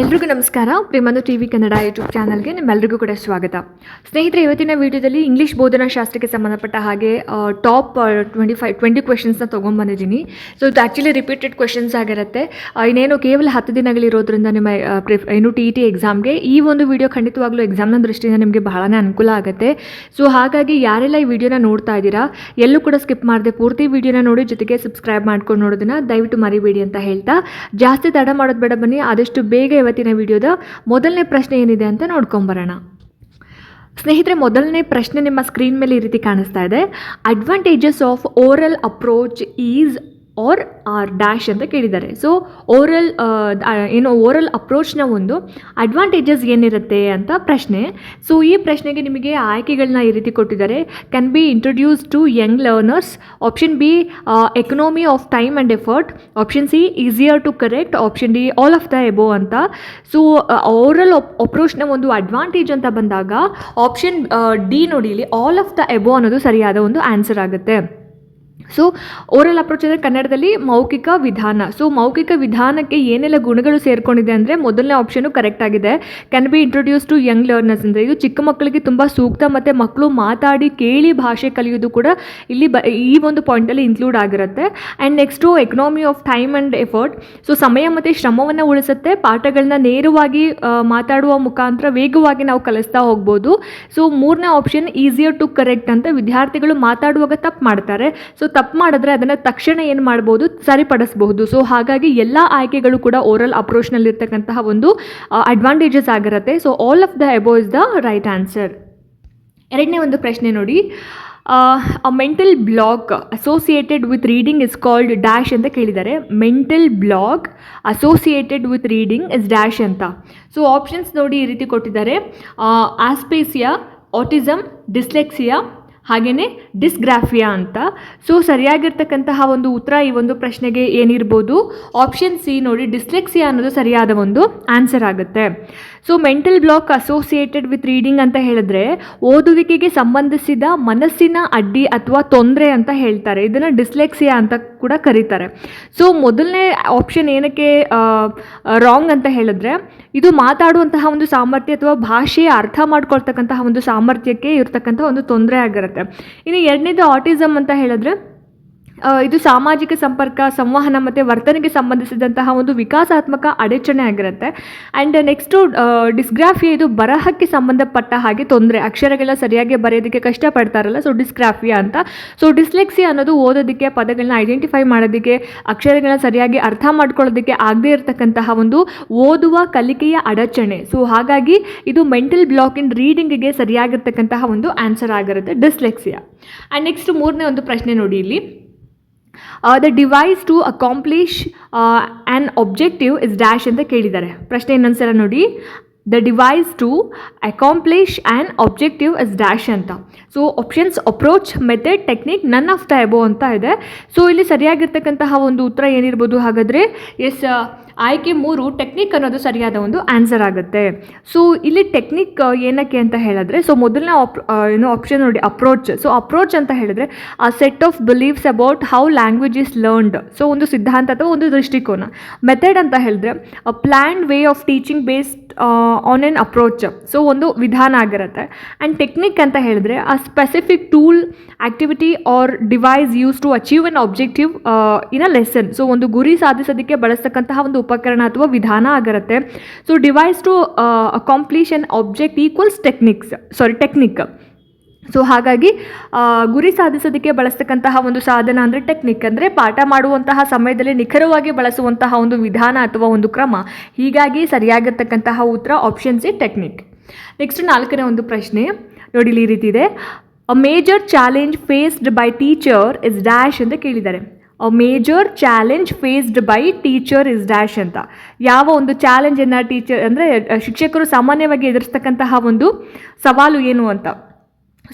ಎಲ್ರಿಗೂ ನಮಸ್ಕಾರ. ಪ್ರೇಮಂದು ಟಿ ವಿ ಕನ್ನಡ ಯೂಟ್ಯೂಬ್ ಚಾನಲ್ಗೆ ನಿಮ್ಮೆಲ್ಲರಿಗೂ ಕೂಡ ಸ್ವಾಗತ. ಸ್ನೇಹಿತರೆ, ಇವತ್ತಿನ ವಿಡಿಯೋದಲ್ಲಿ ಇಂಗ್ಲೀಷ್ ಬೋಧನಾ ಶಾಸ್ತ್ರಕ್ಕೆ ಸಂಬಂಧಪಟ್ಟ ಹಾಗೆ ಟಾಪ್ ಟ್ವೆಂಟಿ ಫೈವ್ ಟ್ವೆಂಟಿ ಕ್ವೆಶನ್ಸ್ನ ತೊಗೊಂಬಂದಿದ್ದೀನಿ. ಸೊ ಇದು ಆ್ಯಕ್ಚುಲಿ ರಿಪೀಟೆಡ್ ಕ್ವೆಶನ್ಸ್ ಆಗಿರುತ್ತೆ. ಇನ್ನೇನು ಕೇವಲ ಹತ್ತು ದಿನಗಳಿರೋದ್ರಿಂದ ನಿಮ್ಮ ಪ್ರಿಫ್ ಏನು ಟಿ ಇ ಟಿ ಎಕ್ಸಾಮ್ಗೆ ಈ ಒಂದು ವಿಡಿಯೋ ಖಂಡಿತವಾಗ್ಲೂ ಎಕ್ಸಾಮ್ನ ದೃಷ್ಟಿಯಿಂದ ನಿಮಗೆ ಬಹಳನೇ ಅನುಕೂಲ ಆಗುತ್ತೆ. ಸೊ ಹಾಗಾಗಿ ಯಾರೆಲ್ಲ ಈ ವಿಡಿಯೋನ ನೋಡ್ತಾ ಇದ್ದೀರಾ, ಎಲ್ಲೂ ಕೂಡ ಸ್ಕಿಪ್ ಮಾಡದೆ ಪೂರ್ತಿ ವಿಡಿಯೋನ ನೋಡಿ ಜೊತೆಗೆ ಸಬ್ಸ್ಕ್ರೈಬ್ ಮಾಡ್ಕೊಂಡು ನೋಡೋದನ್ನ ದಯವಿಟ್ಟು ಮರಿಬೇಡಿ ಅಂತ ಹೇಳ್ತಾ. ಜಾಸ್ತಿ ತಡ ಮಾಡೋದು ಬೇಡ ಬನ್ನಿ, ಆದಷ್ಟು ಬೇಗ ಇವತ್ತಿನ ವಿಡಿಯೋದ ಮೊದಲನೇ ಪ್ರಶ್ನೆ ಏನಿದೆ ಅಂತ ನೋಡ್ಕೊಂಬರೋಣ. ಸ್ನೇಹಿತರೆ, ಮೊದಲನೇ ಪ್ರಶ್ನೆ ನಿಮ್ಮ ಸ್ಕ್ರೀನ್ ಮೇಲೆ ಈ ರೀತಿ ಕಾಣಿಸ್ತಾ ಇದೆ. Advantages of oral approach is are are dash ಅಂತ ಕೇಳಿದ್ದಾರೆ. ಸೊ ಓರಲ್ ಏನು ಓರಲ್ ಅಪ್ರೋಚ್ನ ಒಂದು ಅಡ್ವಾಂಟೇಜಸ್ ಏನಿರುತ್ತೆ ಅಂತ ಪ್ರಶ್ನೆ. ಸೊ ಈ ಪ್ರಶ್ನೆಗೆ ನಿಮಗೆ ಆಯ್ಕೆಗಳನ್ನ ಈ ರೀತಿ ಕೊಟ್ಟಿದ್ದಾರೆ. Can be introduce to young learners option B economy of time and effort option C easier to correct option D all of the above ಅಂತ. ಸೊ ಓರಲ್ ಅಪ್ರೋಚ್ನ ಒಂದು ಅಡ್ವಾಂಟೇಜ್ ಅಂತ ಬಂದಾಗ ಆಪ್ಷನ್ ಡಿ ನೋಡಿ ಇಲ್ಲಿ ಆಲ್ ಆಫ್ ದ ಎಬೋ ಅನ್ನೋದು ಸರಿಯಾದ ಒಂದು ಆನ್ಸರ್ ಆಗುತ್ತೆ. ಸೊ ಓರಲ್ ಅಪ್ರೋಚ್ ಅಂದರೆ ಕನ್ನಡದಲ್ಲಿ ಮೌಖಿಕ ವಿಧಾನ. ಸೊ ಮೌಖಿಕ ವಿಧಾನಕ್ಕೆ ಏನೆಲ್ಲ ಗುಣಗಳು ಸೇರ್ಕೊಂಡಿದೆ ಅಂದರೆ ಮೊದಲನೇ ಆಪ್ಷನು ಕರೆಕ್ಟ್ ಆಗಿದೆ. Can be introduce to young learners ಅಂದರೆ ಇದು ಚಿಕ್ಕ ಮಕ್ಕಳಿಗೆ ತುಂಬ ಸೂಕ್ತ ಮತ್ತು ಮಕ್ಕಳು ಮಾತಾಡಿ ಕೇಳಿ ಭಾಷೆ ಕಲಿಯೋದು ಕೂಡ ಇಲ್ಲಿ ಬ, ಈ ಒಂದು ಪಾಯಿಂಟಲ್ಲಿ ಇನ್ಕ್ಲೂಡ್ ಆಗಿರುತ್ತೆ. And next economy of time and effort so ಸಮಯ ಮತ್ತು ಶ್ರಮವನ್ನು ಉಳಿಸುತ್ತೆ. ಪಾಠಗಳನ್ನ ನೇರವಾಗಿ ಮಾತಾಡುವ ಮುಖಾಂತರ ವೇಗವಾಗಿ ನಾವು ಕಲಿಸ್ತಾ ಹೋಗ್ಬೋದು. ಸೊ ಮೂರನೇ ಆಪ್ಷನ್ ಈಸಿಯರ್ ಟು ಕರೆಕ್ಟ್ ಅಂತ ವಿದ್ಯಾರ್ಥಿಗಳು ಮಾತಾಡುವಾಗ ತಪ್ಪು ಮಾಡ್ತಾರೆ. ಸೊ ಮಾಡಿದ್ರೆ ಅದನ್ನು ತಕ್ಷಣ ಏನು ಮಾಡ್ಬೋದು? ಸರಿಪಡಿಸಬಹುದು. ಸೊ ಹಾಗಾಗಿ ಎಲ್ಲ ಆಯ್ಕೆಗಳು ಕೂಡ ಓರಲ್ ಅಪ್ರೋಚ್ನಲ್ಲಿರ್ತಕ್ಕಂತಹ ಒಂದು ಅಡ್ವಾಂಟೇಜಸ್ ಆಗಿರುತ್ತೆ. So all of the above is the right answer ಎರಡನೇ ಒಂದು ಪ್ರಶ್ನೆ ನೋಡಿ. A mental block associated with reading is called dash ಅಂತ ಕೇಳಿದ್ದಾರೆ. Mental block associated with reading is dash ಅಂತ. ಸೊ ಆಪ್ಷನ್ಸ್ ನೋಡಿ ಈ ರೀತಿ ಕೊಟ್ಟಿದ್ದಾರೆ. ಆಸ್ಪೇಸಿಯಾ ಆಟಿಸಮ್ ಡಿಸ್ಲೆಕ್ಸಿಯಾ ಹಾಗೆಯೇ ಡಿಸ್ಗ್ರಾಫಿಯಾ ಅಂತ. ಸೊ ಸರಿಯಾಗಿರ್ತಕ್ಕಂತಹ ಒಂದು ಉತ್ತರ ಈ ಒಂದು ಪ್ರಶ್ನೆಗೆ ಏನಿರ್ಬೋದು? ಆಪ್ಷನ್ ಸಿ ನೋಡಿ ಡಿಸ್ಲೆಕ್ಸಿಯಾ ಅನ್ನೋದು ಸರಿಯಾದ ಒಂದು ಆನ್ಸರ್ ಆಗುತ್ತೆ. So mental block associated with reading ಅಂತ ಹೇಳಿದ್ರೆ, ಓದುವಿಕೆಗೆ ಸಂಬಂಧಿಸಿದ ಮನಸ್ಸಿನ ಅಡ್ಡಿ ಅಥವಾ ತೊಂದರೆ ಅಂತ ಹೇಳ್ತಾರೆ. ಇದನ್ನು ಡಿಸ್ಲೆಕ್ಸಿಯಾ ಅಂತ ಕೂಡ ಕರೀತಾರೆ. ಸೊ ಮೊದಲನೇ ಆಪ್ಷನ್ ಏನಕ್ಕೆ ರಾಂಗ್ ಅಂತ ಹೇಳಿದ್ರೆ, ಇದು ಮಾತಾಡುವಂತಹ ಒಂದು ಸಾಮರ್ಥ್ಯ ಅಥವಾ ಭಾಷೆಯ ಅರ್ಥ ಮಾಡ್ಕೊಳ್ತಕ್ಕಂತಹ ಒಂದು ಸಾಮರ್ಥ್ಯಕ್ಕೆ ಇರತಕ್ಕಂಥ ಒಂದು ತೊಂದರೆ ಆಗಿರುತ್ತೆ. ಇನ್ನು ಎರಡನೇದು ಆಟಿಸಮ್ ಅಂತ ಹೇಳಿದ್ರೆ ಇದು ಸಾಮಾಜಿಕ ಸಂಪರ್ಕ, ಸಂವಹನ ಮತ್ತು ವರ್ತನೆಗೆ ಸಂಬಂಧಿಸಿದಂತಹ ಒಂದು ವಿಕಾಸಾತ್ಮಕ ಅಡಚಣೆ ಆಗಿರುತ್ತೆ. ಆ್ಯಂಡ್ ನೆಕ್ಸ್ಟು ಡಿಸ್ಗ್ರಾಫಿಯಾ ಇದು ಬರಹಕ್ಕೆ ಸಂಬಂಧಪಟ್ಟ ಹಾಗೆ ತೊಂದರೆ. ಅಕ್ಷರಗಳ ಸರಿಯಾಗಿ ಬರೆಯೋದಕ್ಕೆ ಕಷ್ಟಪಡ್ತಾರಲ್ಲ ಸೊ ಡಿಸ್ಗ್ರಾಫಿಯಾ ಅಂತ. ಸೊ ಡಿಸ್ಲೆಕ್ಸಿ ಅನ್ನೋದು ಓದೋದಕ್ಕೆ ಪದಗಳನ್ನ ಐಡೆಂಟಿಫೈ ಮಾಡೋದಕ್ಕೆ, ಅಕ್ಷರಗಳನ್ನ ಸರಿಯಾಗಿ ಅರ್ಥ ಮಾಡ್ಕೊಳ್ಳೋದಕ್ಕೆ ಆಗದೇ ಇರತಕ್ಕಂತಹ ಒಂದು ಓದುವ ಕಲಿಕೆಯ ಅಡಚಣೆ. ಸೊ ಹಾಗಾಗಿ ಇದು ಮೆಂಟಲ್ ಬ್ಲಾಕ್ ಇನ್ ರೀಡಿಂಗಿಗೆ ಸರಿಯಾಗಿರ್ತಕ್ಕಂತಹ ಒಂದು ಆನ್ಸರ್ ಆಗಿರುತ್ತೆ ಡಿಸ್ಲೆಕ್ಸಿಯಾ ಆ್ಯಂಡ್ ನೆಕ್ಸ್ಟ್ ಮೂರನೇ ಒಂದು ಪ್ರಶ್ನೆ ನೋಡಿ ಇಲ್ಲಿ. The device to accomplish an objective is dash ಅಂತ ಕೇಳಿದ್ದಾರೆ. ಪ್ರಶ್ನೆ ಇನ್ನೊಂದ್ಸಲ ನೋಡಿ. The device to accomplish an objective is dash ಅಂತ. So options approach method technique none of the ಅಂತ ಇದೆ. ಸೊ ಇಲ್ಲಿ ಸರಿಯಾಗಿರ್ತಕ್ಕಂತಹ ಒಂದು ಉತ್ತರ ಏನಿರ್ಬೋದು ಹಾಗಾದರೆ ಎಸ್ ಆಯ್ಕೆ ಮೂರು ಟೆಕ್ನಿಕ್ ಅನ್ನೋದು ಸರಿಯಾದ ಒಂದು ಆನ್ಸರ್ ಆಗುತ್ತೆ. ಸೊ ಇಲ್ಲಿ ಟೆಕ್ನಿಕ್ ಏನಕ್ಕೆ ಅಂತ ಹೇಳಿದ್ರೆ ಸೊ ಮೊದಲನೇ ಆಪ್ ಏನು ಆಪ್ಷನ್ ನೋಡಿ ಅಪ್ರೋಚ್ ಸೊ ಅಪ್ರೋಚ್ ಅಂತ ಹೇಳಿದ್ರೆ a set of beliefs about how language is learned so ಒಂದು ಸಿದ್ಧಾಂತ ಅಥವಾ ಒಂದು ದೃಷ್ಟಿಕೋನ. ಮೆಥಡ್ ಅಂತ ಹೇಳಿದ್ರೆ a plan way of teaching based on an approach so ಒಂದು ವಿಧಾನ ಆಗಿರುತ್ತೆ. ಆ್ಯಂಡ್ ಟೆಕ್ನಿಕ್ ಅಂತ ಹೇಳಿದ್ರೆ a specific tool activity or device use to achieve an objective in a lesson so ಒಂದು ಗುರಿ ಸಾಧಿಸೋದಕ್ಕೆ ಬಳಸ್ತಕ್ಕಂತಹ ಒಂದು ಉಪಕರಣ ಅಥವಾ ವಿಧಾನ ಆಗಿರುತ್ತೆ. So device to accomplish an object equals techniques sorry technique so ಹಾಗಾಗಿ ಗುರಿ ಸಾಧಿಸೋದಕ್ಕೆ ಬಳಸ್ತಕ್ಕಂತಹ ಒಂದು ಸಾಧನ ಅಂದರೆ ಟೆಕ್ನಿಕ್ ಅಂದರೆ ಪಾಠ ಮಾಡುವಂತಹ ಸಮಯದಲ್ಲಿ ನಿಖರವಾಗಿ ಬಳಸುವಂತಹ ಒಂದು ವಿಧಾನ ಅಥವಾ ಒಂದು ಕ್ರಮ. ಹೀಗಾಗಿ ಸರಿಯಾಗಿರ್ತಕ್ಕಂತಹ ಉತ್ತರ ಆಪ್ಷನ್ ಸಿ ಟೆಕ್ನಿಕ್ ನೆಕ್ಸ್ಟ್ ನಾಲ್ಕನೇ ಒಂದು ಪ್ರಶ್ನೆ. ನೋಡಿ ಈ ರೀತಿ ಇದೆ. A major challenge faced by teacher is dash ಅಂತ ಕೇಳಿದ್ದಾರೆ. Major challenge faced by teacher is dash ಅಂತ. ಯಾವ ಒಂದು ಚಾಲೆಂಜನ್ನು ಟೀಚರ್ ಅಂದರೆ ಶಿಕ್ಷಕರು ಸಾಮಾನ್ಯವಾಗಿ ಎದುರಿಸ್ತಕ್ಕಂತಹ ಒಂದು ಸವಾಲು ಏನು ಅಂತ.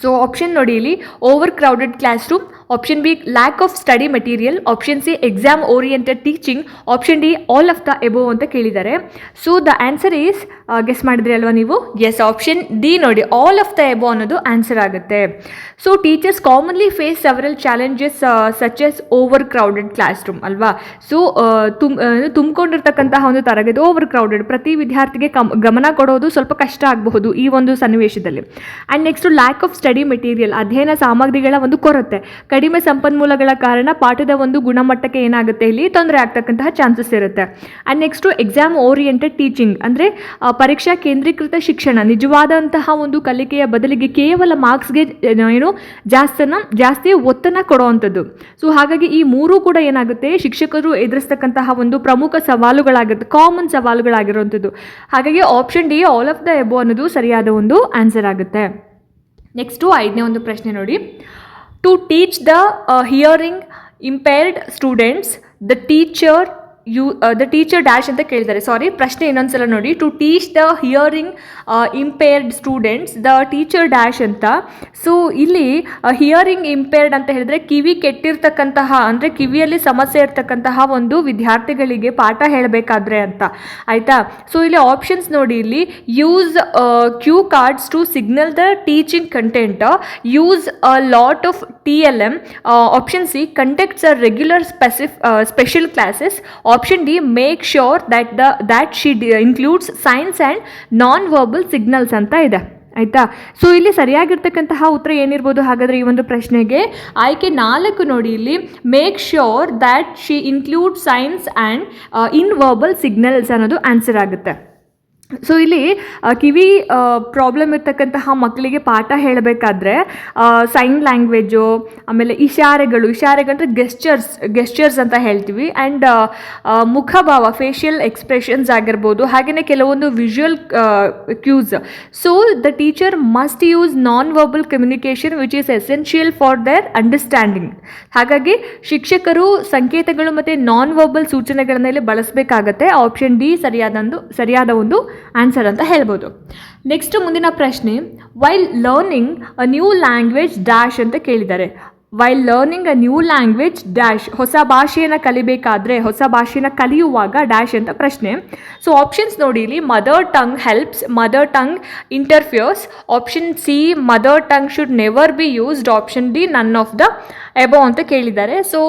ಸೊ ಆಪ್ಷನ್ ನೋಡಿ ಇಲ್ಲಿ overcrowded classroom option B lack of study material option C exam oriented teaching option D all of the above ಅಂತ ಕೇಳಿದ್ದಾರೆ. So the answer is guess ಮಾಡಿದ್ರಿ ಅಲ್ವಾ ನೀವು? ಎಸ್ ಆಪ್ಷನ್ ಡಿ ನೋಡಿ ಆಲ್ ಆಫ್ ದ ಎಬೋ ಅನ್ನೋದು answer ಆಗುತ್ತೆ. So teachers commonly face several challenges such as overcrowded classroom ಅಲ್ವಾ so ತುಮ್ ತುಂಬಿಕೊಂಡಿರ್ತಕ್ಕಂತಹ ಒಂದು ತರಗತಿ ಓವರ್ ಕ್ರೌಡೆಡ್ ಪ್ರತಿ ವಿದ್ಯಾರ್ಥಿಗೆ ಕಮ್, ಗಮನ ಕೊಡೋದು ಸ್ವಲ್ಪ ಕಷ್ಟ ಆಗಬಹುದು ಈ ಒಂದು ಸನ್ನಿವೇಶದಲ್ಲಿ. And next lack of study material ಅಧ್ಯಯನ ಸಾಮಗ್ರಿಗಳ ಒಂದು ಕೊರತೆ. ಕಡಿಮೆ ಸಂಪನ್ಮೂಲಗಳ ಕಾರಣ ಪಾಠದ ಒಂದು ಗುಣಮಟ್ಟಕ್ಕೆ ಏನಾಗುತ್ತೆ? ಇಲ್ಲಿ ತೊಂದರೆ ಆಗ್ತಕ್ಕಂತಹ ಚಾನ್ಸಸ್ ಇರುತ್ತೆ. And next exam oriented teaching ಅಂದರೆ ಪರೀಕ್ಷಾ ಕೇಂದ್ರೀಕೃತ ಶಿಕ್ಷಣ. ನಿಜವಾದಂತಹ ಒಂದು ಕಲಿಕೆಯ ಬದಲಿಗೆ ಕೇವಲ ಮಾರ್ಕ್ಸ್ಗೆ, ಏನು ಜಾಸ್ತನ, ಜಾಸ್ತಿ ಒತ್ತನ್ನು ಕೊಡುವಂಥದ್ದು. ಸೊ ಹಾಗಾಗಿ ಈ ಮೂರೂ ಕೂಡ ಏನಾಗುತ್ತೆ? ಶಿಕ್ಷಕರು ಎದುರಿಸ್ತಕ್ಕಂತಹ ಒಂದು ಪ್ರಮುಖ ಸವಾಲುಗಳಾಗುತ್ತೆ ಕಾಮನ್ ಸವಾಲುಗಳಾಗಿರುವಂಥದ್ದು. ಹಾಗಾಗಿ option D all of the above ಅನ್ನೋದು ಸರಿಯಾದ ಒಂದು ಆನ್ಸರ್ ಆಗುತ್ತೆ. ನೆಕ್ಸ್ಟು ಐದನೇ ಒಂದು ಪ್ರಶ್ನೆ ನೋಡಿ. To teach the hearing impaired students the teacher you the teacher dash ಅಂತ ಕೇಳಿದ್ದಾರೆ. ಸಾರಿ ಪ್ರಶ್ನೆ ಇನ್ನೊಂದ್ಸಲ ನೋಡಿ. To teach the hearing impaired students the teacher dash ಅಂತ. ಸೊ ಇಲ್ಲಿ ಹಿಯರಿಂಗ್ ಇಂಪೇರ್ಡ್ ಅಂತ ಹೇಳಿದ್ರೆ ಕಿವಿ ಕೆಟ್ಟಿರ್ತಕ್ಕಂತಹ, ಅಂದರೆ ಕಿವಿಯಲ್ಲಿ ಸಮಸ್ಯೆ ಇರ್ತಕ್ಕಂತಹ ಒಂದು ವಿದ್ಯಾರ್ಥಿಗಳಿಗೆ ಪಾಠ ಹೇಳಬೇಕಾದ್ರೆ ಅಂತ. ಆಯಿತಾ? ಸೊ ಇಲ್ಲಿ ಆಪ್ಷನ್ಸ್ ನೋಡಿ. ಇಲ್ಲಿ use cue cards to signal the teaching content use a lot of T L M option C conducts a regular specific special classes option D make sure that the that she includes signs and non verbal signals ಅಂತ ಇದೆ. ಆಯಿತಾ? So ಇಲ್ಲಿ ಸರಿಯಾಗಿರ್ತಕ್ಕಂತಹ ಉತ್ತರ ಏನಿರ್ಬೋದು? ಹಾಗಾದರೆ ಈ ಒಂದು ಪ್ರಶ್ನೆಗೆ ಆಯ್ಕೆ ನಾಲ್ಕು ನೋಡಿ ಇಲ್ಲಿ. Make sure that she include signs and in verbal signals ಅನ್ನೋದು ಆನ್ಸರ್ ಆಗುತ್ತೆ. ಸೊ ಇಲ್ಲಿ ಕಿವಿ ಪ್ರಾಬ್ಲಮ್ ಇರ್ತಕ್ಕಂತಹ ಮಕ್ಕಳಿಗೆ ಪಾಠ ಹೇಳಬೇಕಾದ್ರೆ ಸೈನ್ ಲ್ಯಾಂಗ್ವೇಜು ಆಮೇಲೆ ಇಶಾರೆಗಳು ಇಶಾರೆಗಂದ್ರೆ ಗೆಸ್ಚರ್ಸ್ ಗೆಸ್ಚರ್ಸ್ ಅಂತ ಹೇಳ್ತೀವಿ. ಆ್ಯಂಡ್ ಮುಖಭಾವ ಫೇಶಿಯಲ್ ಎಕ್ಸ್ಪ್ರೆಷನ್ಸ್ ಆಗಿರ್ಬೋದು ಹಾಗೆಯೇ ಕೆಲವೊಂದು visual cues so the teacher must use non verbal communication which is essential for their understanding ಹಾಗಾಗಿ, ಶಿಕ್ಷಕರು ಸಂಕೇತಗಳು ಮತ್ತು ನಾನ್ ವರ್ಬಲ್ ಸೂಚನೆಗಳನ್ನೆಲ್ಲ ಬಳಸಬೇಕಾಗತ್ತೆ. ಆಪ್ಷನ್ ಡಿ ಸರಿಯಾದಂದು, ಸರಿಯಾದ ಒಂದು ಆನ್ಸರ್ ಅಂತ ಹೇಳ್ಬೋದು. ನೆಕ್ಸ್ಟ್ ಮುಂದಿನ ಪ್ರಶ್ನೆ while learning a new language dash ಅಂತ ಕೇಳಿದ್ದಾರೆ. While learning a new language dash ಹೊಸ ಭಾಷೆಯನ್ನು ಕಲಿಬೇಕಾದ್ರೆ ಹೊಸ ಭಾಷೆನ ಕಲಿಯುವಾಗ ಡ್ಯಾಶ್ ಅಂತ ಪ್ರಶ್ನೆ. ಸೊ ಆಪ್ಷನ್ಸ್ ನೋಡಿ ಇಲ್ಲಿ mother tongue helps mother tongue interferes option C mother tongue should never be used option D none of the above ಅಂತ ಕೇಳಿದ್ದಾರೆ. ಸೊ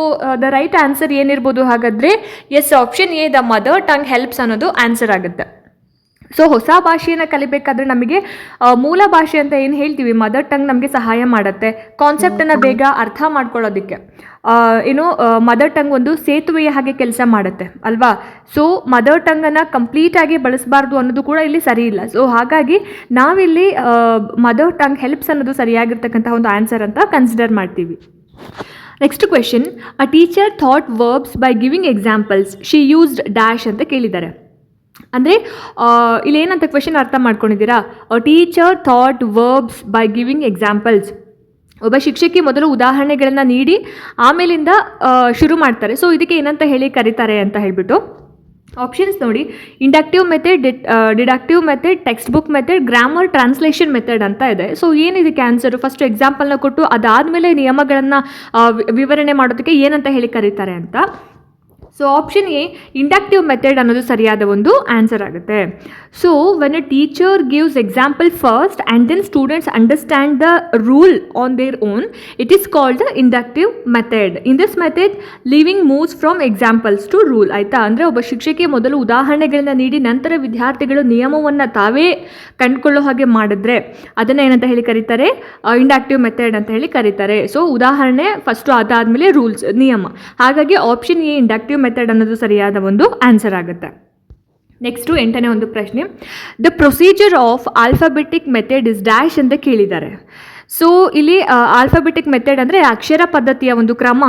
ದ ರೈಟ್ ಆನ್ಸರ್ ಏನಿರ್ಬೋದು ಹಾಗಾದರೆ? Yes option A the mother tongue helps ಅನ್ನೋದು answer ಆಗುತ್ತೆ. So ಹೊಸ ಭಾಷೆಯನ್ನು ಕಲಿಬೇಕಾದ್ರೆ ನಮಗೆ ಮೂಲ ಭಾಷೆ ಅಂತ ಏನು ಹೇಳ್ತೀವಿ? ಮದರ್ ಟಂಗ್ ನಮಗೆ ಸಹಾಯ ಮಾಡುತ್ತೆ. ಕಾನ್ಸೆಪ್ಟನ್ನು ಬೇಗ ಅರ್ಥ ಮಾಡ್ಕೊಳ್ಳೋದಕ್ಕೆ. ಏನು ಮದರ್ ಟಂಗ್ ಒಂದು ಸೇತುವೆಯ ಹಾಗೆ ಕೆಲಸ ಮಾಡುತ್ತೆ, ಅಲ್ವಾ? ಸೊ ಮದರ್ ಟಂಗನ್ನು ಕಂಪ್ಲೀಟಾಗಿ ಬಳಸಬಾರ್ದು ಅನ್ನೋದು ಕೂಡ ಇಲ್ಲಿ ಸರಿ ಇಲ್ಲ. ಸೊ ಹಾಗಾಗಿ ನಾವಿಲ್ಲಿ ಮದರ್ ಟಂಗ್ ಹೆಲ್ಪ್ಸ್ ಅನ್ನೋದು ಸರಿಯಾಗಿರ್ತಕ್ಕಂಥ ಒಂದು ಆನ್ಸರ್ ಅಂತ ಕನ್ಸಿಡರ್ ಮಾಡ್ತೀವಿ. Next question a teacher thought verbs by giving examples she used dash ಅಂತ ಕೇಳಿದ್ದಾರೆ. ಅಂದರೆ ಏನಂತ ಕ್ವೆಶನ್ ಅರ್ಥ ಮಾಡ್ಕೊಂಡಿದ್ದೀರಾ? Teacher thought verbs by giving examples ಒಬ್ಬ ಶಿಕ್ಷಕಿ ಮೊದಲು ಉದಾಹರಣೆಗಳನ್ನು ನೀಡಿ, ಆಮೇಲಿಂದ ಶುರು ಮಾಡ್ತಾರೆ. ಸೊ ಇದಕ್ಕೆ ಏನಂತ ಹೇಳಿ ಕರೀತಾರೆ ಅಂತ ಹೇಳಿಬಿಟ್ಟು. ಆಪ್ಷನ್ಸ್ ನೋಡಿ. Inductive method deductive method textbook method grammar translation method ಅಂತ ಇದೆ. ಸೊ ಏನಿದಕ್ಕೆ ಆನ್ಸರು ಫಸ್ಟ್ ಎಕ್ಸಾಂಪಲ್ನ ಕೊಟ್ಟು ಅದಾದಮೇಲೆ ನಿಯಮಗಳನ್ನು ವಿವರಣೆ ಮಾಡೋದಕ್ಕೆ ಏನಂತ ಹೇಳಿ ಕರೀತಾರೆ ಅಂತ. So option A inductive method ಅನ್ನೋದು ಸರಿಯಾದ ಒಂದು ಆನ್ಸರ್ ಆಗುತ್ತೆ. So when a teacher gives example first and then students understand the rule on their own it is called the inductive method in this method living moves from examples to rule ಆಯಿತಾ? ಅಂದರೆ ಒಬ್ಬ ಶಿಕ್ಷಕಿ ಮೊದಲು ಉದಾಹರಣೆಗಳನ್ನ ನೀಡಿ, ನಂತರ ವಿದ್ಯಾರ್ಥಿಗಳು ನಿಯಮವನ್ನು ತಾವೇ ಕಂಡುಕೊಳ್ಳೋ ಹಾಗೆ ಮಾಡಿದ್ರೆ, ಅದನ್ನು ಏನಂತ ಹೇಳಿ ಕರೀತಾರೆ? ಇಂಡಕ್ಟಿವ್ ಮೆಥಡ್ ಅಂತ ಹೇಳಿ ಕರೀತಾರೆ. ಸೊ ಉದಾಹರಣೆ ಫಸ್ಟು ಅದಾದಮೇಲೆ ರೂಲ್ಸ್ ನಿಯಮ. ಹಾಗಾಗಿ ಆಪ್ಷನ್ ಎ ಇಂಡಕ್ಟಿವ್ ಮೆಥಡ್ ಅನ್ನೋದು ಸರಿಯಾದ ಒಂದು ಆನ್ಸರ್ ಆಗುತ್ತೆ. ನೆಕ್ಸ್ಟು ಎಂಟನೇ ಒಂದು ಪ್ರಶ್ನೆ. The procedure of alphabetic method is dash ಅಂತ ಕೇಳಿದ್ದಾರೆ. ಸೊ ಇಲ್ಲಿ ಆಲ್ಫಾಬೆಟಿಕ್ ಮೆಥಡ್ ಅಂದರೆ ಅಕ್ಷರ ಪದ್ಧತಿಯ ಒಂದು ಕ್ರಮ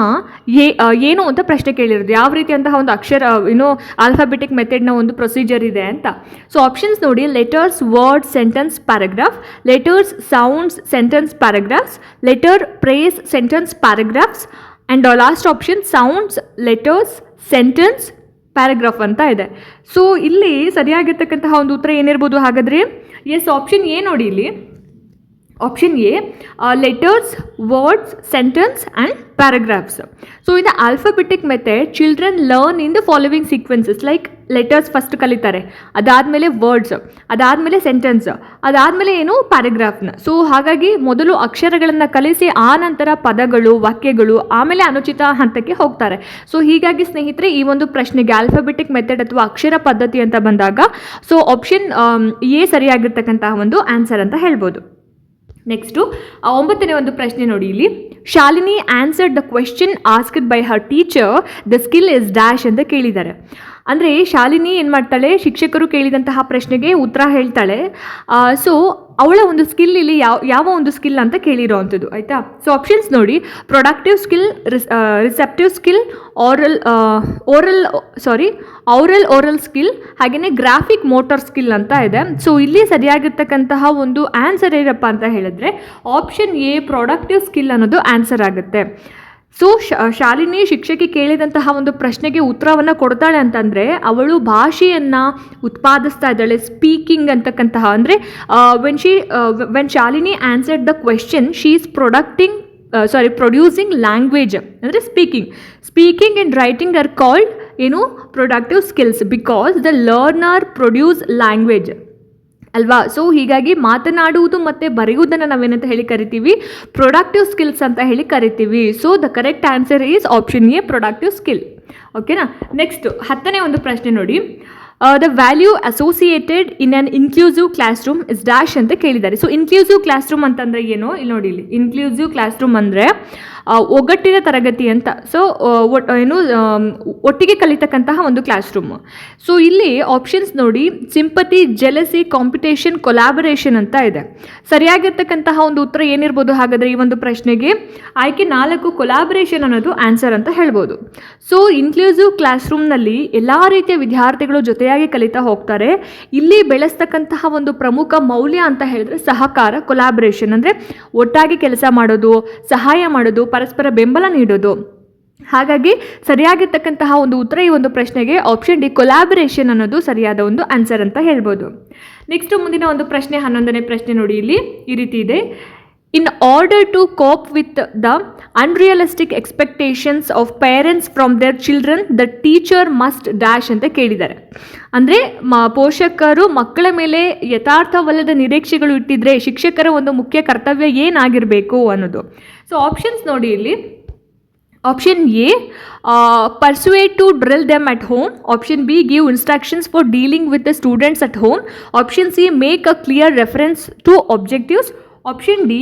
ಏನು ಅಂತ ಪ್ರಶ್ನೆ ಕೇಳಿರೋದು. ಯಾವ ರೀತಿಯಂತಹ ಒಂದು ಅಕ್ಷರ ಏನೋ ಆಲ್ಫಾಬೆಟಿಕ್ ಮೆಥಡ್ನ ಒಂದು ಪ್ರೊಸೀಜರ್ ಇದೆ ಅಂತ. ಸೊ ಆಪ್ಷನ್ಸ್ ನೋಡಿ. Letters word sentence paragraph letters sounds sentence paragraphs letter phrase sentence paragraphs and last option sounds letters sentence paragraph ಅಂತ ಇದೆ. ಸೊ ಇಲ್ಲಿ ಸರಿಯಾಗಿರ್ತಕ್ಕಂತಹ ಒಂದು ಉತ್ತರ ಏನಿರ್ಬೋದು ಹಾಗಾದರೆ? ಎಸ್ ಆಪ್ಷನ್ ಎ ನೋಡಿ ಇಲ್ಲಿ. Option A letters words sentence and paragraphs so in the alphabetic method children learn in the following sequences like letters first ಕಲಿತಾರೆ. ಅದಾದಮೇಲೆ ವರ್ಡ್ಸ್ ಅದಾದಮೇಲೆ ಸೆಂಟೆನ್ಸ್ ಅದಾದಮೇಲೆ ಏನು ಪ್ಯಾರಾಗ್ರಾಫ್ನ ಸೊ ಹಾಗಾಗಿ ಮೊದಲು ಅಕ್ಷರಗಳನ್ನು ಕಲಿಸಿ, ಆ ನಂತರ ಪದಗಳು, ವಾಕ್ಯಗಳು, ಆಮೇಲೆ ಅನುಚಿತ ಹಂತಕ್ಕೆ ಹೋಗ್ತಾರೆ. ಸೊ ಹೀಗಾಗಿ ಸ್ನೇಹಿತರೆ, ಈ ಒಂದು ಪ್ರಶ್ನೆಗೆ ಆಲ್ಫಾಬೆಟಿಕ್ ಮೆಥಡ್ ಅಥವಾ ಅಕ್ಷರ ಪದ್ಧತಿ ಅಂತ ಬಂದಾಗ ಸೊ ಆಪ್ಷನ್ ಎ ಸರಿಯಾಗಿರ್ತಕ್ಕಂತಹ ಒಂದು ಆನ್ಸರ್ ಅಂತ ಹೇಳ್ಬೋದು. ನೆಕ್ಸ್ಟು ಒಂಬತ್ತನೇ ಒಂದು ಪ್ರಶ್ನೆ ನೋಡಿ ಇಲ್ಲಿ. Shalini answered the question asked by her teacher the skill is dash ಅಂತ ಕೇಳಿದ್ದಾರೆ. ಅಂದರೆ ಶಾಲಿನಿ ಏನು ಮಾಡ್ತಾಳೆ? ಶಿಕ್ಷಕರು ಕೇಳಿದಂತಹ ಪ್ರಶ್ನೆಗೆ ಉತ್ತರ ಹೇಳ್ತಾಳೆ. ಸೊ ಅವಳ ಒಂದು ಸ್ಕಿಲ್ ಇಲ್ಲಿ ಯಾವ ಯಾವ ಒಂದು ಸ್ಕಿಲ್ ಅಂತ ಕೇಳಿರೋ ಅಂಥದ್ದು ಆಯಿತಾ? ಸೊ ಆಪ್ಷನ್ಸ್ ನೋಡಿ. Productive skill receptive skill oral oral sorry aural oral skill ಹಾಗೆಯೇ ಗ್ರಾಫಿಕ್ ಮೋಟರ್ ಸ್ಕಿಲ್ ಅಂತ ಇದೆ. ಸೊ ಇಲ್ಲಿ ಸರಿಯಾಗಿರ್ತಕ್ಕಂತಹ ಒಂದು ಆನ್ಸರ್ ಏನಪ್ಪ ಅಂತ ಹೇಳಿದ್ರೆ ಆಪ್ಷನ್ ಎ ಪ್ರೊಡಕ್ಟಿವ್ ಸ್ಕಿಲ್ ಅನ್ನೋದು ಆನ್ಸರ್ ಆಗುತ್ತೆ. ಸೊ ಶಾಲಿನಿ ಶಿಕ್ಷಕಿ ಕೇಳಿದಂತಹ ಒಂದು ಪ್ರಶ್ನೆಗೆ ಉತ್ತರವನ್ನು ಕೊಡ್ತಾಳೆ ಅಂತಂದರೆ, ಅವಳು ಭಾಷೆಯನ್ನು ಉತ್ಪಾದಿಸ್ತಾ ಇದ್ದಾಳೆ ಸ್ಪೀಕಿಂಗ್ ಅಂತಕ್ಕಂತಹ. ಅಂದರೆ when she when Shalini answered the question she is producting sorry producing language ಅಂದರೆ speaking speaking and writing are called ಏನು productive skills because the learner produce language ಅಲ್ವಾ? ಸೊ ಹೀಗಾಗಿ ಮಾತನಾಡುವುದು ಮತ್ತು ಬರೆಯುವುದನ್ನು ನಾವೇನಂತ ಹೇಳಿ ಕರಿತೀವಿ? ಪ್ರೊಡಕ್ಟಿವ್ ಸ್ಕಿಲ್ಸ್ ಅಂತ ಹೇಳಿ ಕರಿತೀವಿ. So the correct answer is option A productive skill ಓಕೆನಾ ನೆಕ್ಸ್ಟ್ ಹತ್ತನೇ ಒಂದು ಪ್ರಶ್ನೆ ನೋಡಿ. The value associated in an inclusive class room is dash ಅಂತ ಕೇಳಿದ್ದಾರೆ. ಸೊ ಇನ್ಕ್ಲೂಸಿವ್ ಕ್ಲಾಸ್ ರೂಮ್ ಅಂತಂದರೆ ಏನು? ಇಲ್ಲಿ ನೋಡಿ ಇಲ್ಲಿ. ಇನ್ಕ್ಲೂಸಿವ್ ಕ್ಲಾಸ್ ರೂಮ್ ಅಂದರೆ ಒಗ್ಗಟ್ಟಿನ ತರಗತಿ ಅಂತ. ಸೊ ಏನು ಒಟ್ಟಿಗೆ ಕಲಿತಕ್ಕಂತಹ ಒಂದು ಕ್ಲಾಸ್ ರೂಮ್ ಸೊ ಇಲ್ಲಿ ಆಪ್ಷನ್ಸ್ ನೋಡಿ ಸಿಂಪತಿ ಜೆಲಸಿ ಕಾಂಪಿಟೇಷನ್ ಕೊಲಾಬರೇಷನ್ ಅಂತ ಇದೆ. ಸರಿಯಾಗಿರ್ತಕ್ಕಂತಹ ಒಂದು ಉತ್ತರ ಏನಿರ್ಬೋದು? ಹಾಗಾದರೆ ಈ ಒಂದು ಪ್ರಶ್ನೆಗೆ ಆಯ್ಕೆ ನಾಲ್ಕು ಕೊಲಾಬರೇಷನ್ ಅನ್ನೋದು ಆನ್ಸರ್ ಅಂತ ಹೇಳ್ಬೋದು. ಸೊ ಇನ್ಕ್ಲೂಸಿವ್ ಕ್ಲಾಸ್ ರೂಮ್ನಲ್ಲಿ ಎಲ್ಲ ರೀತಿಯ ವಿದ್ಯಾರ್ಥಿಗಳು ಜೊತೆಯಾಗಿ ಕಲಿತಾ ಹೋಗ್ತಾರೆ. ಇಲ್ಲಿ ಬೆಳೆಸ್ತಕ್ಕಂತಹ ಒಂದು ಪ್ರಮುಖ ಮೌಲ್ಯ ಅಂತ ಹೇಳಿದ್ರೆ ಸಹಕಾರ ಕೊಲಾಬ್ರೇಷನ್ ಅಂದರೆ ಒಟ್ಟಾಗಿ ಕೆಲಸ ಮಾಡೋದು, ಸಹಾಯ ಮಾಡೋದು, ಪರಸ್ಪರ ಬೆಂಬಲ ನೀಡೋದು. ಹಾಗಾಗಿ ಸರಿಯಾಗಿರ್ತಕ್ಕಂತಹ ಒಂದು ಉತ್ತರ ಈ ಒಂದು ಪ್ರಶ್ನೆಗೆ ಆಪ್ಷನ್ ಡಿ ಕೊಲಾಬರೇಷನ್ ಅನ್ನೋದು ಸರಿಯಾದ ಒಂದು ಆನ್ಸರ್ ಅಂತ ಹೇಳ್ಬೋದು. ನೆಕ್ಸ್ಟ್ ಮುಂದಿನ ಒಂದು ಪ್ರಶ್ನೆ, ಹನ್ನೊಂದನೇ ಪ್ರಶ್ನೆ ನೋಡಿ ಇಲ್ಲಿ ಈ ರೀತಿ ಇದೆ. In order to cope with the unrealistic expectations of parents from their children the teacher must dash ಅಂತ ಕೇಳಿದ್ದಾರೆ. ಅಂದರೆ, ಮ, ಪೋಷಕರು ಮಕ್ಕಳ ಮೇಲೆ ಯಥಾರ್ಥವಲ್ಲದ ನಿರೀಕ್ಷೆಗಳು ಇಟ್ಟಿದ್ರೆ ಶಿಕ್ಷಕರ ಒಂದು ಮುಖ್ಯ ಕರ್ತವ್ಯ ಏನಾಗಿರಬೇಕು ಅನ್ನೋದು. ಸೊ ಆಪ್ಷನ್ಸ್ ನೋಡಿ ಇಲ್ಲಿ. Option A persuade to drill them at home option B give instructions for dealing with the students at home option C make a clear reference to objectives option D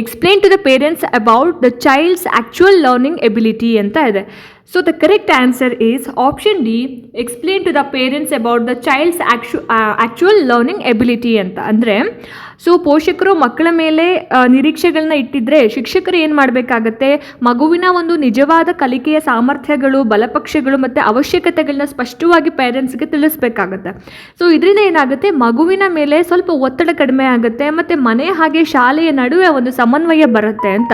explain to the parents about the child's actual learning ability ಅಂತ ಇದೆ. So the correct answer is option D explain to the parents about the child's actu actual learning ability ಅಂತ. ಅಂದರೆ so ಪೋಷಕರು ಮಕ್ಕಳ ಮೇಲೆ ನಿರೀಕ್ಷೆಗಳನ್ನ ಇಟ್ಟಿದ್ರೆ ಶಿಕ್ಷಕರು ಏನು ಮಾಡಬೇಕಾಗತ್ತೆ? ಮಗುವಿನ ಒಂದು ನಿಜವಾದ ಕಲಿಕೆಯ ಸಾಮರ್ಥ್ಯಗಳು, ಬಲಪಕ್ಷಗಳು ಮತ್ತು ಅವಶ್ಯಕತೆಗಳನ್ನ ಸ್ಪಷ್ಟವಾಗಿ ಪೇರೆಂಟ್ಸ್ಗೆ ತಿಳಿಸ್ಬೇಕಾಗತ್ತೆ. ಸೊ ಇದರಿಂದ ಏನಾಗುತ್ತೆ? ಮಗುವಿನ ಮೇಲೆ ಸ್ವಲ್ಪ ಒತ್ತಡ ಕಡಿಮೆ ಆಗುತ್ತೆ ಮತ್ತು ಮನೆ ಹಾಗೆ ಶಾಲೆಯ ನಡುವೆ ಒಂದು ಸಮನ್ವಯ ಬರುತ್ತೆ ಅಂತ.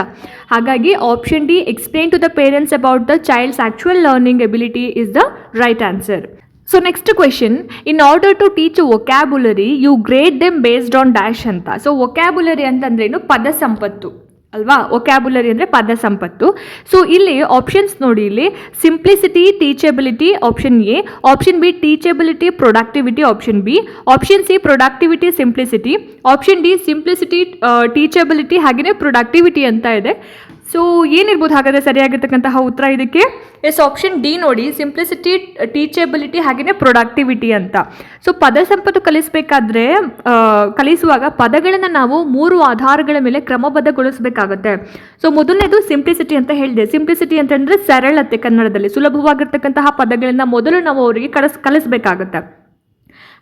ಹಾಗಾಗಿ option D explain to the parents about the child's actual learning ability is the right answer so next question in order to teach vocabulary you great them based on dash ಅಂತ ಸೊ ವೊಕ್ಯಾಬುಲರಿ ಅಂತಂದ್ರೇನು? ಪದ ಸಂಪತ್ತು. ಅಲ್ವಾ? Vocabulary ಅಂದರೆ ಪದ ಸಂಪತ್ತು. So ಇಲ್ಲಿ options ನೋಡಿ, ಇಲ್ಲಿ simplicity teachability option A option B teachability productivity option B option C productivity simplicity option D simplicity teachability ಹಾಗೆಯೇ ಪ್ರೊಡಕ್ಟಿವಿಟಿ ಅಂತ ಇದೆ. ಸೊ ಏನಿರ್ಬೋದು ಹಾಗಾದರೆ ಸರಿಯಾಗಿರ್ತಕ್ಕಂತಹ ಉತ್ತರ ಇದಕ್ಕೆ? ಎಸ್ ಆಪ್ಷನ್ ಡಿ ನೋಡಿ ಸಿಂಪ್ಲಿಸಿಟಿ ಟೀಚೆಬಿಲಿಟಿ ಹಾಗೆಯೇ ಪ್ರೊಡಕ್ಟಿವಿಟಿ ಅಂತ. ಸೊ ಪದ ಸಂಪತ್ತು ಕಲಿಸಬೇಕಾದ್ರೆ ಕಲಿಸುವಾಗ ಪದಗಳನ್ನು ನಾವು ಮೂರು ಆಧಾರಗಳ ಮೇಲೆ ಕ್ರಮಬದ್ಧಗೊಳಿಸಬೇಕಾಗುತ್ತೆ. ಸೊ ಮೊದಲನೇದು ಸಿಂಪ್ಲಿಸಿಟಿ ಅಂತ ಹೇಳಿದೆ. ಸಿಂಪ್ಲಿಸಿಟಿ ಅಂತಂದರೆ ಸರಳತೆ ಕನ್ನಡದಲ್ಲಿ, ಸುಲಭವಾಗಿರ್ತಕ್ಕಂತಹ ಪದಗಳನ್ನು ಮೊದಲು ನಾವು ಅವರಿಗೆ ಕಲಿಸ್, ಕಲಿಸಬೇಕಾಗುತ್ತೆ.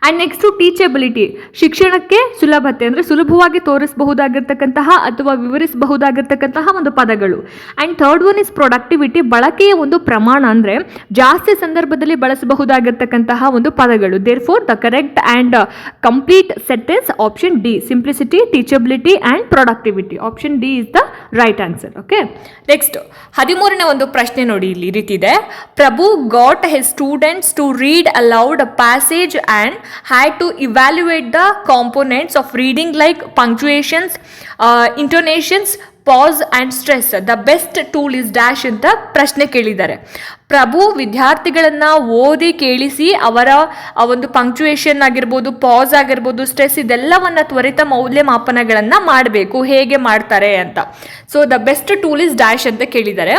ಆ್ಯಂಡ್ ನೆಕ್ಸ್ಟು ಟೀಚಬಿಲಿಟಿ ಶಿಕ್ಷಣಕ್ಕೆ ಸುಲಭತೆ ಅಂದರೆ ಸುಲಭವಾಗಿ ತೋರಿಸಬಹುದಾಗಿರ್ತಕ್ಕಂತಹ ಅಥವಾ ವಿವರಿಸಬಹುದಾಗಿರ್ತಕ್ಕಂತಹ ಒಂದು ಪದಗಳು. And third one is productivity ಬಳಕೆಯ ಒಂದು ಪ್ರಮಾಣ ಅಂದರೆ ಜಾಸ್ತಿ ಸಂದರ್ಭದಲ್ಲಿ ಬಳಸಬಹುದಾಗಿರ್ತಕ್ಕಂತಹ ಒಂದು ಪದಗಳು. Therefore the correct and complete sentence option D simplicity teachability and productivity option D is the right answer okay next ಹದಿಮೂರನೇ ಒಂದು ಪ್ರಶ್ನೆ ನೋಡಿ ಇಲ್ಲಿ ರೀತಿ ಇದೆ. Prabhu got his students to read aloud passage and had to evaluate the components of reading like punctuations, uh, pause and stress the best tool is dash ಅಂತ ಪ್ರಶ್ನೆ ಕೇಳಿದ್ದಾರೆ. ಪ್ರಭು ವಿದ್ಯಾರ್ಥಿಗಳನ್ನು ಓದಿ ಕೇಳಿಸಿ ಅವರ ಆ ಒಂದು ಪಂಕ್ಚುಯೇಷನ್ ಆಗಿರ್ಬೋದು ಪಾಸ್ ಆಗಿರ್ಬೋದು ಸ್ಟ್ರೆಸ್ ಇದೆಲ್ಲವನ್ನು ತ್ವರಿತ ಮೌಲ್ಯಮಾಪನಗಳನ್ನು ಮಾಡಬೇಕು. ಹೇಗೆ ಮಾಡ್ತಾರೆ ಅಂತ. So the best tool is dash ಅಂತ ಕೇಳಿದ್ದಾರೆ.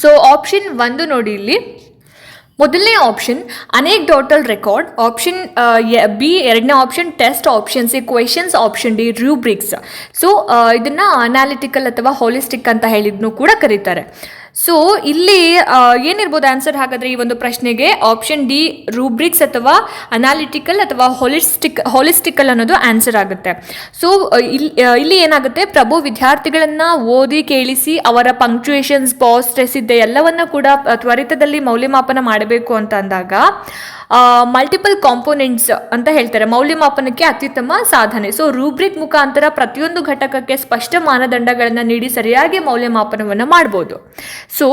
ಸೊ ಆಪ್ಷನ್ ಒಂದು ನೋಡಿ ಇಲ್ಲಿ. ಮೊದಲನೇ option anecdotal record option B ಎರಡನೇ option test option C questions option D rubrics so ಇದನ್ನು ಅನಾಲಿಟಿಕಲ್ ಅಥವಾ ಹೋಲಿಸ್ಟಿಕ್ ಅಂತ ಹೇಳಿದ್ನು ಕೂಡ ಕರೀತಾರೆ. ಸೊ ಇಲ್ಲಿ ಏನಿರ್ಬೋದು ಆನ್ಸರ್ ಹಾಗಾದರೆ ಈ ಒಂದು ಪ್ರಶ್ನೆಗೆ? ಆಪ್ಷನ್ ಡಿ ರೂಬ್ರಿಕ್ಸ್ ಅಥವಾ ಅನಾಲಿಟಿಕಲ್ ಅಥವಾ ಹೋಲಿಸ್ಟಿಕ್ ಹೊಲಿಸ್ಟಿಕಲ್ ಅನ್ನೋದು ಆನ್ಸರ್ ಆಗುತ್ತೆ ಸೊ ಇಲ್ಲಿ ಇಲ್ಲಿ ಏನಾಗುತ್ತೆ? ಪ್ರಭು ವಿದ್ಯಾರ್ಥಿಗಳನ್ನು ಓದಿ, ಕೇಳಿಸಿ, ಅವರ ಪಂಕ್ಚುಯೇಷನ್ಸ್ ಪಾಸ್ ಸ್ಟ್ರೆಸ್ ಇದೆ ಎಲ್ಲವನ್ನ ಕೂಡ ತ್ವರಿತದಲ್ಲಿ ಮೌಲ್ಯಮಾಪನ ಮಾಡಬೇಕು ಅಂತ ಅಂದಾಗ ಮಲ್ಟಿಪಲ್ ಕಾಂಪೋನೆಂಟ್ಸ್ ಅಂತ ಹೇಳ್ತಾರೆ. ಮೌಲ್ಯಮಾಪನಕ್ಕೆ ಅತ್ಯುತ್ತಮ ಸಾಧನೆ. ಸೊ ರೂಬ್ರಿಕ್ ಮುಖಾಂತರ ಪ್ರತಿಯೊಂದು ಘಟಕಕ್ಕೆ ಸ್ಪಷ್ಟ ಮಾನದಂಡಗಳನ್ನು ನೀಡಿ ಸರಿಯಾಗಿ ಮೌಲ್ಯಮಾಪನವನ್ನು ಮಾಡ್ಬೋದು. ಸೊ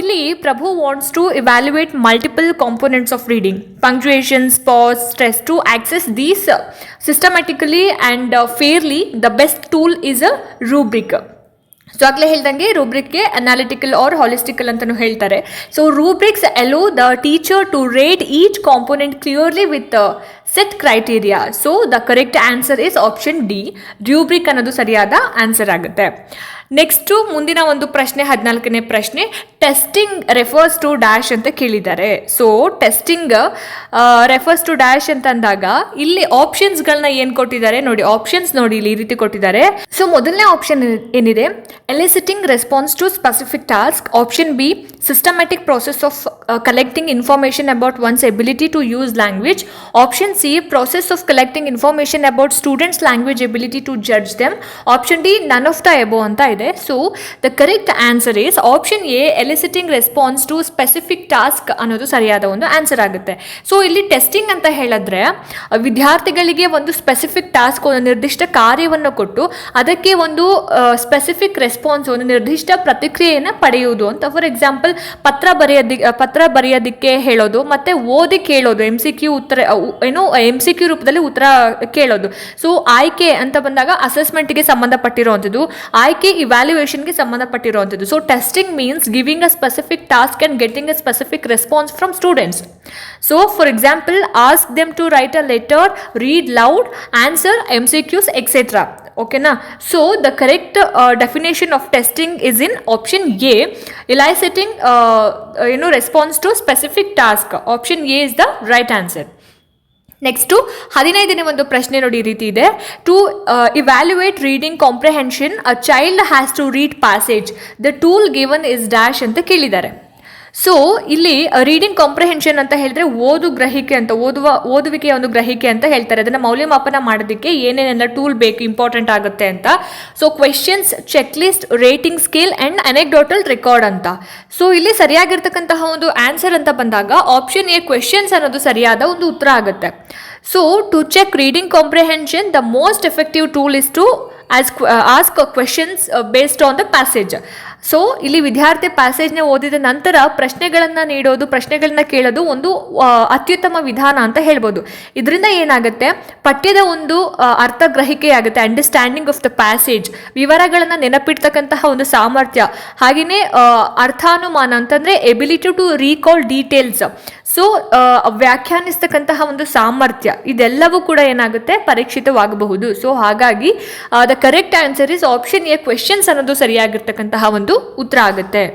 ಇಲ್ಲಿ Prabhu wants to evaluate multiple components of reading punctuations pass stress to access these systematically and fairly the best tool is a rubric so ಆಗಲೇ ಹೇಳ್ದಂಗೆ ರೂಬ್ರಿಕ್ಗೆ ಅನಾಲಿಟಿಕಲ್ ಆರ್ ಹಾಲಿಸ್ಟಿಕಲ್ ಅಂತಲೂ ಹೇಳ್ತಾರೆ. So rubrics allow the teacher to rate each component clearly with set criteria so the correct answer is option D rubric ಅನ್ನೋದು ಸರಿಯಾದ answer ಆಗುತ್ತೆ. Next ಮುಂದಿನ ಒಂದು ಪ್ರಶ್ನೆ, ಹದಿನಾಲ್ಕನೇ ಪ್ರಶ್ನೆ ಟೆಸ್ಟಿಂಗ್ ರೆಫರ್ಸ್ ಟು ಡ್ಯಾಶ್ ಅಂತ ಕೇಳಿದ್ದಾರೆ. So testing refers to dash ಅಂತ ಅಂದಾಗ ಇಲ್ಲಿ ಆಪ್ಷನ್ಸ್ಗಳನ್ನ ಏನು ಕೊಟ್ಟಿದ್ದಾರೆ? ನೋಡಿ ಆಪ್ಷನ್ಸ್ ನೋಡಿ ಇಲ್ಲಿ ಈ ರೀತಿ ಕೊಟ್ಟಿದ್ದಾರೆ. ಸೊ ಮೊದಲನೇ ಆಪ್ಷನ್ ಏನಿದೆ? Eliciting response to specific task option B systematic process of collecting information about one's ability to use language option C process of collecting information about students language ability to judge them option D none of the above ಅಂತ so the correct answer is option A eliciting response to specific task ಅನ್ನೋದು ಸರಿಯಾದ ಒಂದು answer ಆಗುತ್ತೆ. So ಇಲ್ಲಿ testing ಅಂತ ಹೇಳಿದ್ರೆ ವಿದ್ಯಾರ್ಥಿಗಳಿಗೆ ಒಂದು ಸ್ಪೆಸಿಫಿಕ್ ಟಾಸ್ಕ್ ಒಂದು ನಿರ್ದಿಷ್ಟ ಕಾರ್ಯವನ್ನು ಕೊಟ್ಟು ಅದಕ್ಕೆ ಒಂದು ಸ್ಪೆಸಿಫಿಕ್ ರೆಸ್ಪಾನ್ಸ್ ಒಂದು ನಿರ್ದಿಷ್ಟ ಪ್ರತಿಕ್ರಿಯೆಯನ್ನು ಪಡೆಯುವುದು ಅಂತ. ಫಾರ್ ಎಕ್ಸಾಂಪಲ್ ಪತ್ರ ಬರೆಯೋದಿ ಪತ್ರ ಬರೆಯೋದಕ್ಕೆ ಹೇಳೋದು, ಮತ್ತೆ ಓದಿ ಕೇಳೋದು ಎಂ ಸಿ ಕ್ಯೂ ಉತ್ತರ ಏನು ಎಂ ಸಿ ಕ್ಯೂ ರೂಪದಲ್ಲಿ ಉತ್ತರ ಕೇಳೋದು. ಸೊ ಆಯ್ಕೆ ಅಂತ ಬಂದಾಗ ಅಸೆಸ್ಮೆಂಟ್ಗೆ ಸಂಬಂಧಪಟ್ಟಿರುವಂಥದ್ದು. ಆಯ್ಕೆ ಇವ್ಯಾಲ್ಯೂಯೇಷನ್ಗೆ ಸಂಬಂಧಪಟ್ಟಿರುವಂಥದ್ದು so testing means giving a specific task and getting a specific response from students so for example ask them to write a letter read loud answer M C Qs etcetera ಓಕೆನಾ so the correct definition of testing is in option A eliciting ಏನು response to specific task option A is the right answer next ಹದಿನೈದನೇ ಒಂದು ಪ್ರಶ್ನೆ ನೋಡಿ ರೀತಿ ಇದೆ. To evaluate reading comprehension a child has to read passage the tool given is dash ಅಂತ ಕೇಳಿದ್ದಾರೆ. So ಇಲ್ಲಿ ರೀಡಿಂಗ್ ಕಾಂಪ್ರಹೆನ್ಷನ್ ಅಂತ ಹೇಳಿದ್ರೆ ಓದು ಗ್ರಹಿಕೆ ಅಂತ, ಓದುವ, ಓದುವಿಕೆಯ ಒಂದು ಗ್ರಹಿಕೆ ಅಂತ ಹೇಳ್ತಾರೆ. ಅದನ್ನು ಮೌಲ್ಯಮಾಪನ ಮಾಡೋದಕ್ಕೆ ಏನೇನೆಲ್ಲ ಟೂಲ್ ಬೇಕು ಇಂಪಾರ್ಟೆಂಟ್ ಆಗುತ್ತೆ ಅಂತ. So questions check list rating scale and anecdotal record ಅಂತ. ಸೊ ಇಲ್ಲಿ ಸರಿಯಾಗಿರ್ತಕ್ಕಂತಹ ಒಂದು ಆನ್ಸರ್ ಅಂತ ಬಂದಾಗ ಆಪ್ಷನ್ ಎ ಕ್ವೆಶನ್ಸ್ ಅನ್ನೋದು ಸರಿಯಾದ ಒಂದು ಉತ್ತರ ಆಗುತ್ತೆ. So to check reading comprehension the most effective tool is to as ask questions based on the passage so ಇಲ್ಲಿ ವಿದ್ಯಾರ್ಥಿ ಪ್ಯಾಸೇಜ್ನ ಓದಿದ ನಂತರ ಪ್ರಶ್ನೆಗಳನ್ನು ನೀಡೋದು ಪ್ರಶ್ನೆಗಳನ್ನ ಕೇಳೋದು ಒಂದು ಅತ್ಯುತ್ತಮ ವಿಧಾನ ಅಂತ ಹೇಳ್ಬೋದು. ಇದರಿಂದ ಏನಾಗುತ್ತೆ? ಪಠ್ಯದ ಒಂದು ಆ, ಅರ್ಥ ಗ್ರಹಿಕೆ ಆಗುತ್ತೆ ಅಂಡರ್ಸ್ಟ್ಯಾಂಡಿಂಗ್ ಆಫ್ ದ ಪ್ಯಾಸೇಜ್ ವಿವರಗಳನ್ನು ನೆನಪಿಡ್ತಕ್ಕಂತಹ ಒಂದು ಸಾಮರ್ಥ್ಯ. ಹಾಗೆಯೇ ಅರ್ಥಾನುಮಾನ ಅಂತಂದರೆ ability to recall details so ವ್ಯಾಖ್ಯಾನಿಸ್ತಕ್ಕಂತಹ ಒಂದು ಸಾಮರ್ಥ್ಯ. ಇದೆಲ್ಲವೂ ಕೂಡ ಏನಾಗುತ್ತೆ? ಪರೀಕ್ಷಿತವಾಗಬಹುದು. ಸೊ ಹಾಗಾಗಿ the correct answer is option A questions ಅನ್ನೋದು ಸರಿಯಾಗಿರ್ತಕ್ಕಂತಹ ಒಂದು ಉತ್ತರ ಆಗುತ್ತೆ.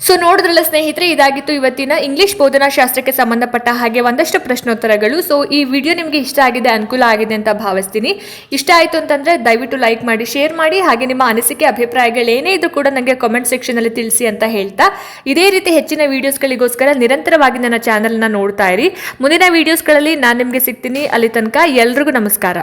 ಸೊ ನೋಡಿದ್ರಲ್ಲ ಸ್ನೇಹಿತರೆ, ಇದಾಗಿತ್ತು ಇವತ್ತಿನ ಇಂಗ್ಲಿಷ್ ಬೋಧನಾಶಾಸ್ತ್ರಕ್ಕೆ ಸಂಬಂಧಪಟ್ಟ ಹಾಗೆ ಒಂದಷ್ಟು ಪ್ರಶ್ನೋತ್ತರಗಳು. ಸೊ ಈ ವಿಡಿಯೋ ನಿಮಗೆ ಇಷ್ಟ ಆಗಿದೆ, ಅನುಕೂಲ ಆಗಿದೆ ಅಂತ ಭಾವಿಸ್ತೀನಿ. ಇಷ್ಟ ಆಯಿತು ಅಂತಂದರೆ ದಯವಿಟ್ಟು ಲೈಕ್ ಮಾಡಿ ಶೇರ್ ಮಾಡಿ, ಹಾಗೆ ನಿಮ್ಮ ಅನಿಸಿಕೆ, ಅಭಿಪ್ರಾಯಗಳು ಏನೇ ಇದ್ರೂ ಕೂಡ ನನಗೆ ಕಾಮೆಂಟ್ ಸೆಕ್ಷನಲ್ಲಿ ತಿಳಿಸಿ ಅಂತ ಹೇಳ್ತಾ. ಇದೇ ರೀತಿ ಹೆಚ್ಚಿನ ವೀಡಿಯೋಸ್ಗಳಿಗೋಸ್ಕರ ನಿರಂತರವಾಗಿ ನನ್ನ ಚಾನಲ್ನ ನೋಡ್ತಾ ಇರಿ. ಮುಂದಿನ ವೀಡಿಯೋಸ್ಗಳಲ್ಲಿ ನಾನು ನಿಮಗೆ ಸಿಗ್ತೀನಿ. ಅಲ್ಲಿ ತನಕ ಎಲ್ರಿಗೂ ನಮಸ್ಕಾರ.